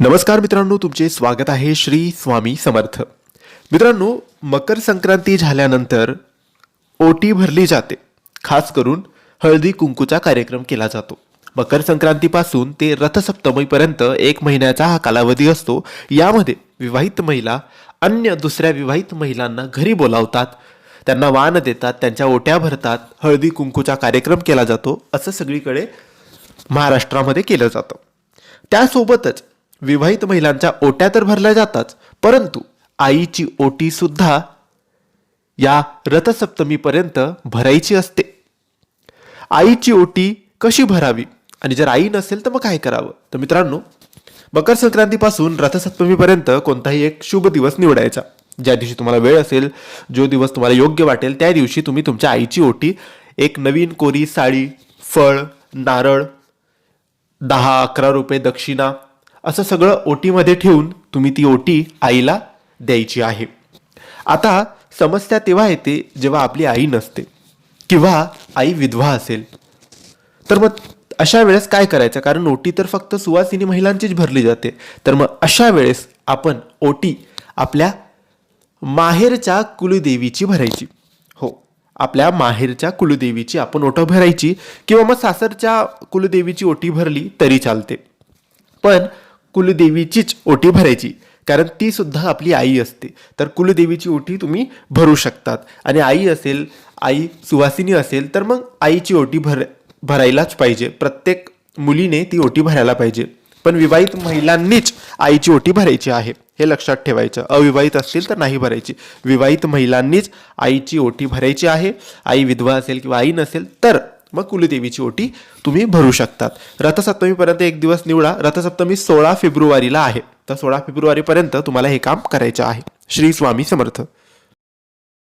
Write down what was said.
नमस्कार मित्रांनो तुमचे स्वागत आहे श्री स्वामी समर्थ. मित्रांनो मकर संक्रांती झाल्यानंतर ओटी भरली जाते. खास करून हळदी कुंकूचा कार्यक्रम केला जातो. मकर संक्रांतीपासून ते रथसप्तमीपर्यंत एक महिन्याचा हा कालावधी असतो. यामध्ये विवाहित महिला अन्य दुसऱ्या विवाहित महिलांना घरी बोलावतात. त्यांना वाण देतात त्यांच्या ओट्या भरतात हळदी कुंकूचा कार्यक्रम केला जातो. असं सगळीकडे महाराष्ट्रामध्ये केलं जातं. त्यासोबतच विवाहित महिलांच्या ओट्या तर भरल्या जातात परंतु आईची ओटी सुद्धा या रथसप्तमीपर्यंत भरायची असते. आईची ओटी कशी भरावी? आणि जर आई नसेल तर मग काय करावं? तर मित्रांनो मकर संक्रांतीपासून रथसप्तमीपर्यंत कोणताही एक शुभ दिवस निवडायचा. ज्या दिवशी तुम्हाला वेळ असेल जो दिवस तुम्हाला योग्य वाटेल त्या दिवशी तुम्ही तुमच्या आईची ओटी एक नवीन कोरी साडी फळ नारळ दहा अकरा रुपये दक्षिणा असं सगळं ओटीमध्ये ठेवून तुम्ही ती ओटी आईला द्यायची आहे. आता समस्या तेव्हा येते जेव्हा आपली आई नसते किंवा आई विधवा असेल. तर मग अशा वेळेस काय करायचं? कारण ओटी तर फक्त सुवासिनी महिलांचीच भरली जाते. तर मग अशा वेळेस आपण ओटी आपल्या माहेरच्या कुलदेवीची भरायची. हो आपल्या माहेरच्या कुलदेवीची आपण ओटं भरायची किंवा मग सासरच्या कुलदेवीची ओटी भरली तरी चालते. पण कुलदेवीचीच ओटी भरायची. कारण ती सुद्धा आपली आई असते. तर कुलदेवीची ओटी तुम्ही भरू शकतात. आणि आई असेल आई सुवासिनी असेल तर मग आईची ओटी भर भरायलाच पाहिजे. प्रत्येक मुलीने ती ओटी भरायला पाहिजे. पण विवाहित महिलांनीच आईची ओटी भरायची आहे. हे लक्षात ठेवायचं. अविवाहित असतील तर नाही भरायची. विवाहित महिलांनीच आईची ओटी भरायची आहे. आई विधवा असेल किंवा आई नसेल तर मग कुलदेवीची ओटी तुम्ही भरू शकतात. रथसप्तमीपर्यंत एक दिवस निवडा. रथसप्तमी सोळा फेब्रुवारीला आहे. तर सोळा फेब्रुवारीपर्यंत तुम्हाला हे काम करायचं आहे. श्री स्वामी समर्थ.